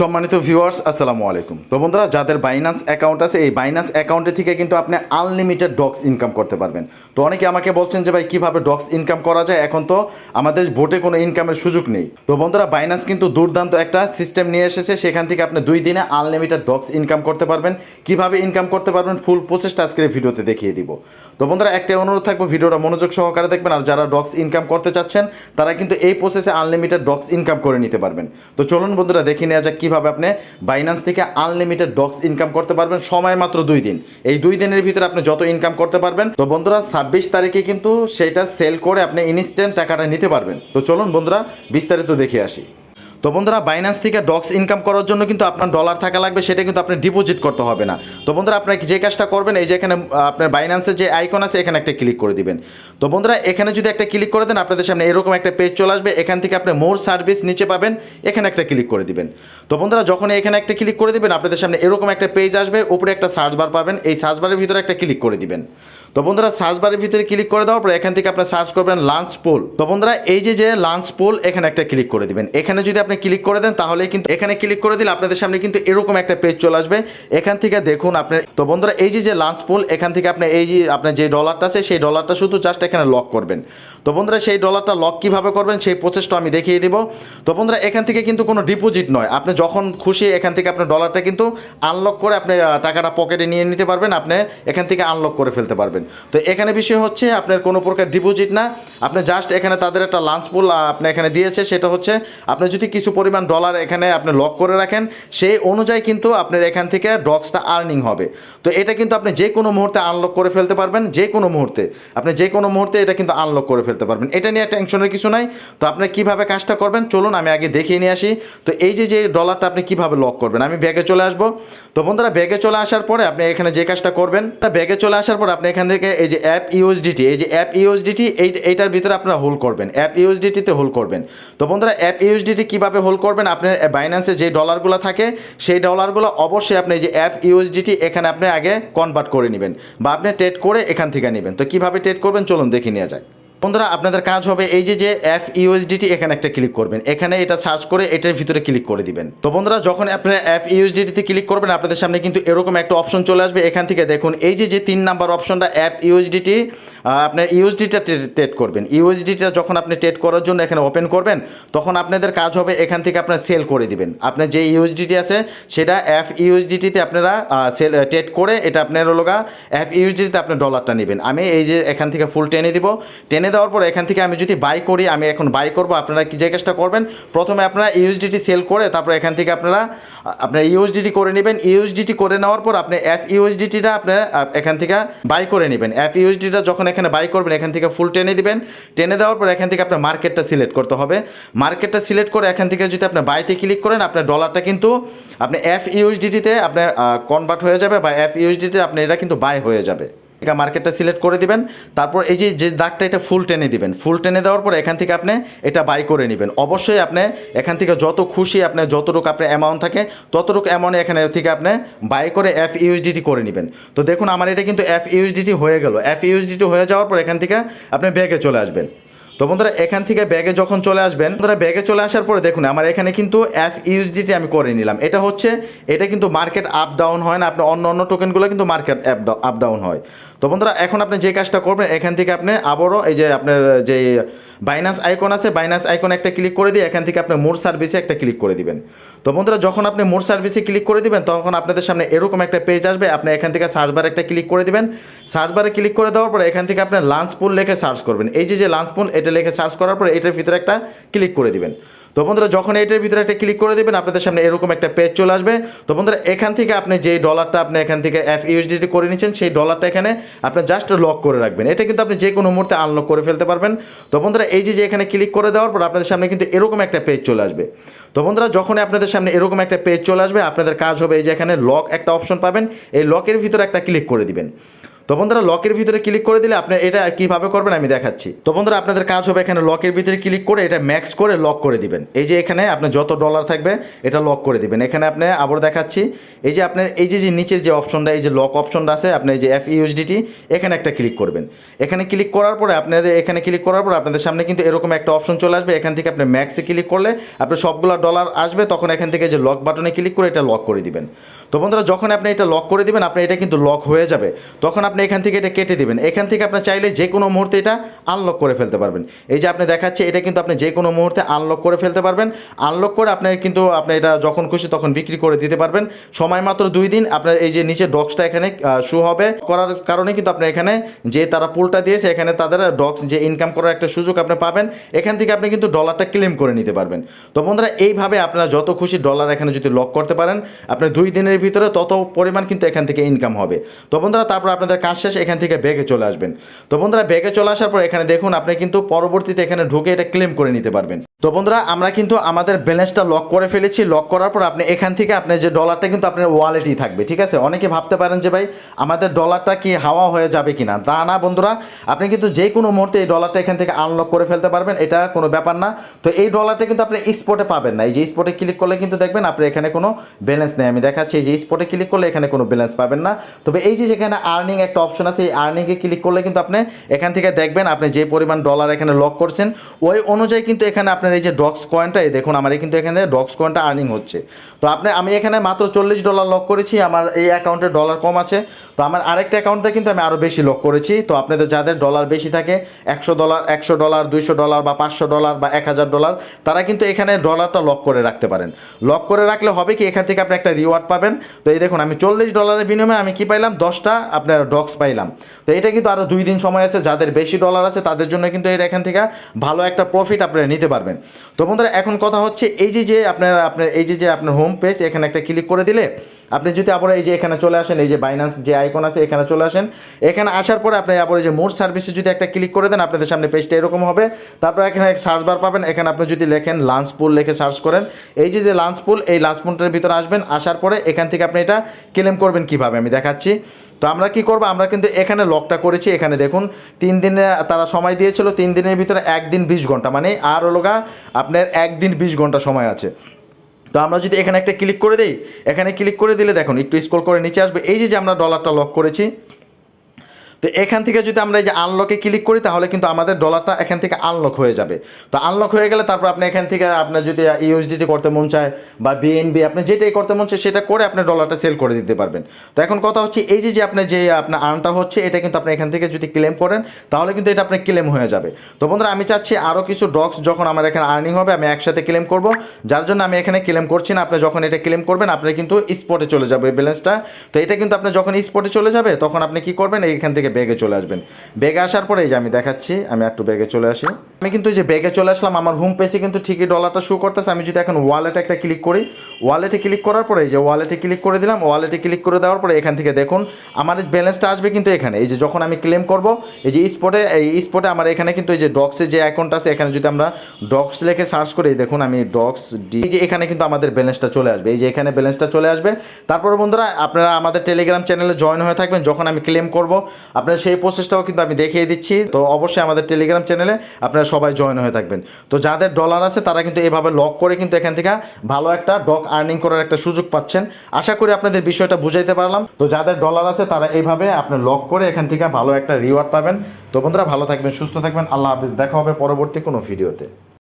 সম্মানিত ভিউয়ার্স আসসালামু আলাইকুম। তো বন্ধুরা, যাদের বাইনান্স অ্যাকাউন্ট আছে, এই বাইনান্স অ্যাকাউন্টে থেকে কিন্তু আপনি আনলিমিটেড ডক্স ইনকাম করতে পারবেন। তো অনেকে আমাকে বলছেন যে, ভাই, কীভাবে ডক্স ইনকাম করা যায়? এখন তো আমাদের ভোটে কোনো ইনকামের সুযোগ নেই। তো বন্ধুরা বাইনান্স কিন্তু দুর্দান্ত একটা সিস্টেম নিয়ে এসেছে। সেখান থেকে আপনি দুই দিনে আনলিমিটেড ডক্স ইনকাম করতে পারবেন। কীভাবে ইনকাম করতে পারবেন? ফুল প্রসেসটা আজকের ভিডিওতে দেখিয়ে দিব। তো বন্ধুরা একটা অনুরোধ থাকবে, ভিডিওটা মনোযোগ সহকারে দেখবেন। আর যারা ডক্স ইনকাম করতে চাচ্ছেন, তারা কিন্তু এই প্রসেসে আনলিমিটেড ডক্স ইনকাম করে নিতে পারবেন। তো চলুন বন্ধুরা, দেখে নেওয়া যাক কীভাবে আপনি বাইন্যান্স থেকে আনলিমিটেড ডক্স ইনকাম করতে পারবেন? সময় মাত্র দুই দিন। এই দুই দিনের ভিতরে আপনি যত ইনকাম করতে পারবেন, তো বন্ধুরা, ছাব্বিশ তারিখে কিন্তু সেটা সেল করে আপনি ইনস্ট্যান্ট টাকাটা নিতে পারবেন। তো চলুন বন্ধুরা, বিস্তারিত দেখে আসি। তো বন্ধুরা বাইন্যান্স থেকে ডক্স ইনকাম করার জন্য কিন্তু আপনার ডলার থাকা লাগবে, সেটা কিন্তু আপনি ডিপোজিট করতে হবে না। তো বন্ধুরা, আপনার যে কাজটা করবেন, এই যে এখানে আপনার বাইন্যান্সের যে আইকন আছে, এখানে একটা ক্লিক করে দিবেন। তো বন্ধুরা, এখানে যদি একটা ক্লিক করে দেন, আপনাদের সামনে এরকম একটা পেজ চলে আসবে, এখান থেকে আপনি মোর সার্ভিস নিচে পাবেন, এখানে একটা ক্লিক করে দিবেন। তো বন্ধুরা, যখন এখানে একটা ক্লিক করে দিবেন, আপনাদের সামনে এরকম একটা পেজ আসবে, উপরে একটা সার্চ বার পাবেন, এই সার্চ বারের ভিতরে একটা ক্লিক করে দিবেন। তো বন্ধুরা সার্চ বারের ভিতরে ক্লিক করে দেওয়ার পর, এখান থেকে আপনার সার্চ করবেন লাঞ্চ পোল তো বন্ধুরা, এই যে যে লাঞ্চ পোল এখানে একটা ক্লিক করে দিবেন। এখানে যদি আপনি ক্লিক করে দেন তাহলে কিন্তু এখানে ক্লিক করে দিলে আপনাদের সামনে কিন্তু এরকম একটা পেজ চলে আসবে। এখান থেকে দেখুন আপনি, তো বন্ধুরা, এই যে যে লাঞ্চ পোল এখান থেকে আপনি এই যে, আপনার যে ডলারটা আছে, সেই ডলারটা শুধু জাস্ট এখানে লক করবেন। তো বন্ধুরা, সেই ডলারটা লক কীভাবে করবেন, সেই প্রসেসটা আমি দেখিয়ে দিব। তো বন্ধুরা, এখান থেকে কিন্তু কোনো ডিপোজিট নয়। আপনি যখন খুশি এখান থেকে আপনার ডলারটা কিন্তু আনলক করে আপনি টাকাটা পকেটে নিয়ে নিতে পারবেন, আপনি এখান থেকে আনলক করে ফেলতে পারবেন। তো এখানে বিষয় হচ্ছে, আপনার কোনো প্রকার ডিপোজিট না। আপনি জাস্ট এখানে তাদের একটা লাঞ্চ পুল আপনি এখানে দিয়েছে, সেটা হচ্ছে, আপনি যদি কিছু পরিমাণ ডলার এখানে আপনি লক করে রাখেন, সেই অনুযায়ী কিন্তু আপনার এখান থেকে ডক্সটা আর্নিং হবে। তো এটা কিন্তু আপনি যে কোনো মুহূর্তে আনলক করে ফেলতে পারবেন, যে কোনো মুহূর্তে। আপনি যে কোনো মুহূর্তে এটা কিন্তু আনলক করে ফেলতে পারবেন। এটা নিয়ে টেনশনের কিছু নাই। তো আপনি কীভাবে কাজটা করবেন? চলুন, আমি আগে দেখিয়ে নিয়ে আসি। তো এই যে যে ডলারটা আপনি কীভাবে লক করবেন? আমি ব্যাগে চলে আসব। তো বন্ধুরা ব্যাগে চলে আসার পরে আপনি এখানে যে কাজটা করবেন, তা ব্যাগে চলে আসার পর আপনি এখান থেকে এই যে অ্যাপ ইউএসডিটি এই যে অ্যাপ ইউএসডিটি এই, এইটার ভিতরে আপনারা হোল্ড করবেন। অ্যাপ ইউএসডিটিতে হোল্ড করবেন। তো বন্ধুরা অ্যাপ ইউএসডিটি কীভাবে হোল্ড করবেন আপনার বাইন্যান্সে যে ডলারগুলো থাকে, সেই ডলারগুলো অবশ্যই আপনি যে অ্যাপ ইউএসডিটি এখানে আপনি আগে কনভার্ট করে নেবেন বা আপনি ট্রেড করে এখান থেকে নেবেন। তো কীভাবে ট্রেড করবেন, চলুন দেখে নেওয়া যাক। বন্ধুরা, আপনাদের কাজ হবে এই যে যে এফ ইউএসডিটি এখানে একটা ক্লিক করবেন। এখানে এটা সার্চ করে এটার ভিতরে ক্লিক করে দিবেন। তো বন্ধুরা, যখন আপনারা এফ ইউএসডিটিতে ক্লিক করবেন, আপনাদের সামনে কিন্তু এরকম একটা অপশন চলে আসবে। এখান থেকে দেখুন, এই যে যে তিন নাম্বার অপশনটা অ্যাপ ইউএসডিটি আপনার ইউএসডিটা টেট করবেন। ইউএসডিটা যখন আপনি টেট করার জন্য এখানে ওপেন করবেন, তখন আপনাদের কাজ হবে এখান থেকে আপনার সেল করে দিবেন। আপনার যে ইউএসডিটি আছে, সেটা এফ ইউএসডিটিতে আপনারা সেল টেট করে এটা আপনার গা এফ ইউএসডিতে আপনার ডলারটা নেবেন। আমি এই যে এখান থেকে ফুল টেনে দিব। টেনে দেওয়ার পর এখান থেকে আমি যদি বাই করি, আমি এখন বাই করব। আপনারা কি যে কাজটা করবেন? প্রথমে আপনারা ইউএসডিটি সেল করে তারপর এখান থেকে আপনারা, আপনার ইউএসডিটি করে নেবেন। ইউএসডিটি করে নেওয়ার পর আপনি এফ ইউএসডিটিটা আপনার এখান থেকে বাই করে নেবেন। এফ ইউএসডিটা যখন এখানে বাই করবেন, এখান থেকে ফুল টেনে দিবেন। টেনে দেওয়ার পর এখান থেকে আপনার মার্কেটটা সিলেক্ট করতে হবে। মার্কেটটা সিলেক্ট করে এখান থেকে যদি আপনি বাইতে ক্লিক করেন, আপনার ডলারটা কিন্তু আপনি এফ ইউএসডিটিতে আপনার কনভার্ট হয়ে যাবে বা এফ ইউএসডিতে আপনি এটা কিন্তু বাই হয়ে যাবে। মার্কেটটা সিলেক্ট করে দিবেন। তারপর এই যে যে দাগটা, এটা ফুল টেনে দিবেন। ফুল টেনে দেওয়ার পর এখান থেকে আপনি এটা বাই করে নেবেন। অবশ্যই আপনি এখান থেকে যত খুশি আপনি, যতটুকু আপনার অ্যামাউন্ট থাকে, ততটুকু অ্যামাউন্ট এখানে থেকে আপনি বাই করে এফ ইউএসডিটি করে নেবেন। তো দেখুন, আমার এটা কিন্তু এফ ইউএসডিটি হয়ে গেল। এফ ইউএসডিটি হয়ে যাওয়ার পর এখান থেকে আপনি ব্যাগে চলে আসবেন। তো বন্ধুরা, এখান থেকে ব্যাগে যখন চলে আসবেন, বন্ধুরা, ব্যাগে চলে আসার পরে দেখুন, আমার এখানে কিন্তু এফ ইউএসডিটি আমি করে নিলাম। এটা হচ্ছে, এটা কিন্তু মার্কেট আপ ডাউন হয় না, আপনার অন্য অন্য টোকেনগুলো কিন্তু মার্কেট অ্যাপ আপ ডাউন হয়। তো বন্ধুরা, এখন আপনি যে কাজটা করবেন, এখান থেকে আপনি আবারও এই যে আপনার যে বাইনাস আইকন আছে বাইনাস আইকন একটা ক্লিক করে দিয়ে এখান থেকে আপনি মোর সার্ভিসে একটা ক্লিক করে দিবেন। তো বন্ধুরা, যখন আপনি মোর সার্ভিসে ক্লিক করে দিবেন, তখন আপনাদের সামনে এরকম একটা পেজ আসবে, আপনি এখান থেকে সার্চ বারে একটা ক্লিক করে দিবেন। সার্চ বারে ক্লিক করে দেওয়ার পরে এখান থেকে আপনার লাঞ্চ পুল লেখে সার্চ করবেন। এই যে যে লাঞ্চ পুল এটা লেখে সার্চ করার পরে এটার ভিতরে একটা ক্লিক করে দিবেন। তো বন্ধুরা, যখন এটার ভিতরে একটা ক্লিক করে দেবেন, আপনাদের সামনে এরকম একটা পেজ চলে আসবে। তো বন্ধুরা, এখান থেকে আপনি যে ডলারটা আপনি এখান থেকে এফ ইউএসডিটি করে নিচ্ছেন, সেই ডলারটা এখানে আপনি জাস্ট লক করে রাখবেন। এটা কিন্তু আপনি যে কোনো মুহূর্তে আনলক করে ফেলতে পারবেন। তো বন্ধুরা, এই যে এখানে ক্লিক করে দেওয়ার পর আপনাদের সামনে কিন্তু এরকম একটা পেজ চলে আসবে। তো বন্ধুরা, যখনই আপনাদের সামনে এরকম একটা পেজ চলে আসবে, আপনাদের কাজ হবে এই যে এখানে লক একটা অপশন পাবেন। এই লকের ভিতরে একটা ক্লিক করে দিবেন। তো বন্ধুরা লকের ভিতরে ক্লিক করে দিলে আপনি এটা কীভাবে করবেন আমি দেখাচ্ছি। তো বন্ধুরা, আপনাদের কাজ হবে এখানে লকের ভিতরে ক্লিক করে এটা ম্যাক্স করে লক করে দিবেন। এই যে এখানে আপনার যত ডলার থাকবে, এটা লক করে দিবেন। এখানে আপনি আবার দেখাচ্ছি, এই যে আপনার এই যে যে নিচের যে অপশনটা এই যে লক অপশনটা আছে, আপনি এই যে এফ ইউএসডিটি এখানে একটা ক্লিক করবেন। এখানে ক্লিক করার পরে আপনাদের, এখানে ক্লিক করার পর আপনাদের সামনে কিন্তু এরকম একটা অপশন চলে আসবে। এখান থেকে আপনি ম্যাক্সে ক্লিক করলে আপনার সবগুলো ডলার আসবে, তখন এখান থেকে যে লক বাটনে ক্লিক করে এটা লক করে দিবেন। তো বন্ধুরা, যখন আপনি এটা লক করে দিবেন, আপনি, এটা কিন্তু লক হয়ে যাবে। তখন আপনি এখান থেকে এটা কেটে দিবেন। এখান থেকে আপনি চাইলে যে কোনো মুহূর্তে এটা আনলক করে ফেলতে পারবেন। এই যে আপনি দেখাচ্ছে, এটা কিন্তু আপনি যে কোনো মুহূর্তে আনলক করে ফেলতে পারবেন। আনলক করে আপনি কিন্তু আপনি এটা যখন খুশি তখন বিক্রি করে দিতে পারবেন। সময় মাত্র দুই দিন আপনার এই যে নিচে ডক্সটা এখানে শু হবে। করার কারণে কিন্তু আপনি এখানে যে তারা পুলটা দিয়েছে, এখানে তাদের ডক্স যে ইনকাম করার একটা সুযোগ আপনি পাবেন। এখান থেকে আপনি কিন্তু ডলারটা ক্লেম করে নিতে পারবেন। তো বন্ধুরা, এইভাবে আপনারা যত খুশি ডলার এখানে যদি লক করতে পারেন, আপনি দুই দিনের ভিতরে তত পরিমাণ কিন্তু এখান থেকে ইনকাম হবে। তো বন্ধুরা, তারপর আপনাদের কাজ শেষ, এখান থেকে ব্যাগে চলে আসবেন। তো বন্ধুরা, ব্যাগে চলে আসার পর এখানে দেখুন, আপনি কিন্তু পরবর্তীতে এখানে ঢুকে এটা ক্লেম করে নিতে পারবেন। তো বন্ধুরা, আমরা কিন্তু আমাদের ব্যালেন্সটা লক করে ফেলেছি। লক করার পর আপনি এখান থেকে আপনার যে ডলারটা কিন্তু আপনার ওয়ালেটই থাকবে, ঠিক আছে? অনেকে ভাবতে পারেন যে, ভাই, আমাদের ডলারটা কি হাওয়া হয়ে যাবে কিনা? তা না, বন্ধুরা, আপনি কিন্তু যে কোনো মুহূর্তে এই ডলারটা এখান থেকে আনলক করে ফেলতে পারবেন। এটা কোনো ব্যাপার না। তো এই ডলারটা কিন্তু আপনি স্পটে পাবেন না। এই যে স্পটে ক্লিক করলে কিন্তু দেখবেন আপনি এখানে কোনো ব্যালেন্স নেই। আমি দেখাচ্ছি, এই যে স্পটে ক্লিক করলে এখানে কোনো ব্যালেন্স পাবেন না। তবে এই যে যেখানে আর্নিং একটা অপশন আছে, এই আর্নিংয়ে ক্লিক করলে কিন্তু আপনি এখান থেকে দেখবেন আপনি যে পরিমাণ ডলার এখানে লক করছেন, ওই অনুযায়ী কিন্তু এখানে আপনার এই যে ডক্স কয়েনটা এই দেখুন আমার কিন্তু এখানে ডক্স কয়েনটা আর্নিং হচ্ছে। তো আপনি, আমি এখানে মাত্র চল্লিশ ডলার লক করেছি, আমার এই অ্যাকাউন্টে ডলার কম আছে। তো আমার আরেকটা অ্যাকাউন্টে কিন্তু আমি আরও বেশি লক করেছি। তো আপনাদের যাদের ডলার বেশি থাকে, একশো ডলার একশো ডলার দুইশো ডলার বা পাঁচশো ডলার বা এক হাজার ডলার তারা কিন্তু এখানে ডলারটা লক করে রাখতে পারেন। লক করে রাখলে হবে কি, এখান থেকে আপনি একটা রিওয়ার্ড পাবেন। তো এই দেখুন, আমি চল্লিশ ডলারের বিনিময়ে আমি কি পাইলাম? দশটা আপনার ডক্স পাইলাম। তো এটা কিন্তু আরও দুই দিন সময় আছে, যাদের বেশি ডলার আছে তাদের জন্য কিন্তু এর এখান থেকে ভালো একটা প্রফিট আপনারা নিতে পারবেন। তো বন্ধুরা, এখন কথা হচ্ছে এই যে যে আপনার আপনার, এই যে যে আপনার হোম পেজ এখানে একটা ক্লিক করে দিলে আপনি যদি আবার এই যে এখানে চলে আসেন, এই যে বাইন্যান্স যে আইকন আছে, এখানে চলে আসেন, এখানে আসার পরে আপনি আবার এই যে মোর সার্ভিসে যদি একটা ক্লিক করে দেন, আপনাদের সামনে পেজটা এরকম হবে। তারপর এখানে এক সার্চ বার পাবেন, এখানে আপনি যদি লেখেন লাঞ্চ পুল লিখে সার্চ করেন, এই যে যে লাঞ্চ পুল এই লাঞ্চ পুলটার ভিতরে আসবেন, আসার পরে এখান থেকে আপনি এটা ক্লেম করবেন কীভাবে? আমি দেখাচ্ছি। তো আমরা কি করব? আমরা কিন্তু এখানে লকটা করেছি। এখানে দেখুন, তিন দিনে তারা সময় দিয়েছিল, তিন দিনের ভিতরে একদিন বিশ ঘণ্টা। মানে আর হলো গা, আপনার একদিন বিশ ঘণ্টা সময় আছে। তো আমরা যদি এখানে একটা ক্লিক করে দিই, এখানে ক্লিক করে দিলে দেখুন, একটু স্কোল করে নিচে আসবে। এই যে আমরা ডলারটা লক করেছি তো এখান থেকে যদি আমরা এই যে আনলকে ক্লিক করি, তাহলে কিন্তু আমাদের ডলারটা এখান থেকে আনলক হয়ে যাবে। তো আনলক হয়ে গেলে তারপর আপনি এখান থেকে আপনার যদি ইউএসডিটি করতে মন চায় বা বিএনবি আপনি যেটাই করতে মন চায় সেটা করে আপনি ডলারটা সেল করে দিতে পারবেন। তো এখন কথা হচ্ছে এই যে যে আপনার যে, আপনার আর্নটা হচ্ছে, এটা কিন্তু আপনি এখান থেকে যদি ক্লেম করেন, তাহলে কিন্তু এটা আপনার ক্লেম হয়ে যাবে। তো বন্ধুরা, আমি চাচ্ছি আরও কিছু ডক্স যখন আমার এখানে আর্নিং হবে, আমি একসাথে ক্লেম করব। যার জন্য আমি এখানে ক্লেম করছি না, আপনি যখন এটা ক্লেম করবেন, আপনি কিন্তু স্পটে চলে যাবে এই ব্যালেন্সটা তো এটা কিন্তু আপনি যখন স্পটে চলে যাবে, তখন আপনি কি করবেন এইখান থেকে ব্যাগে চলে আসবেন। ব্যাগে আসার পরে এই যে আমি দেখাচ্ছি, আমি একটু ব্যাগে চলে আসি। আমি কিন্তু যে ব্যাগে চলে আসলাম, আমার হোম পেজে কিন্তু ঠিকই ডলারটা শো করতেছে। আমি যদি এখন ওয়ালেটে একটা ক্লিক করি ওয়ালেটে ক্লিক করার পরে এই যে ওয়ালেটে ক্লিক করে দিলাম ওয়ালেটে ক্লিক করে দেওয়ার পরে এখান থেকে দেখুন, আমার ব্যালেন্সটা আসবে কিন্তু এখানে। এই যে যখন আমি ক্লেম করব, এই যে স্পটে এই স্পটে আমার এখানে কিন্তু এই যে ডক্সে যে অ্যাকাউন্ট আছে, এখানে যদি আমরা ডক্স লেখে সার্চ করি, দেখুন আমি ডক্স ডি যে এখানে কিন্তু আমাদের ব্যালেন্সটা চলে আসবে। এই যে এখানে ব্যালেন্সটা চলে আসবে। তারপরে বন্ধুরা, আপনারা আমাদের টেলিগ্রাম চ্যানেলে জয়েন হয়ে থাকবেন। যখন আমি ক্লেম করব আপনারা সেই প্রসেসটাও কিন্তু আমি দেখিয়ে দিচ্ছি। তো অবশ্যই আমাদের টেলিগ্রাম চ্যানেলে আপনারা সবাই জয়েন হয়ে থাকবেন। তো যাদের ডলার আছে, তারা কিন্তু এভাবে লক করে কিন্তু এখান থেকে ভালো একটা ডক আর্নিং করার একটা সুযোগ পাচ্ছেন। আশা করি আপনাদের বিষয়টা বুঝাইতে পারলাম। তো যাদের ডলার আছে, তারা এইভাবে আপনি লক করে এখান থেকে ভালো একটা রিওয়ার্ড পাবেন। তো বন্ধুরা, ভালো থাকবেন, সুস্থ থাকবেন। আল্লাহ হাফিজ। দেখা হবে পরবর্তী কোনো ভিডিওতে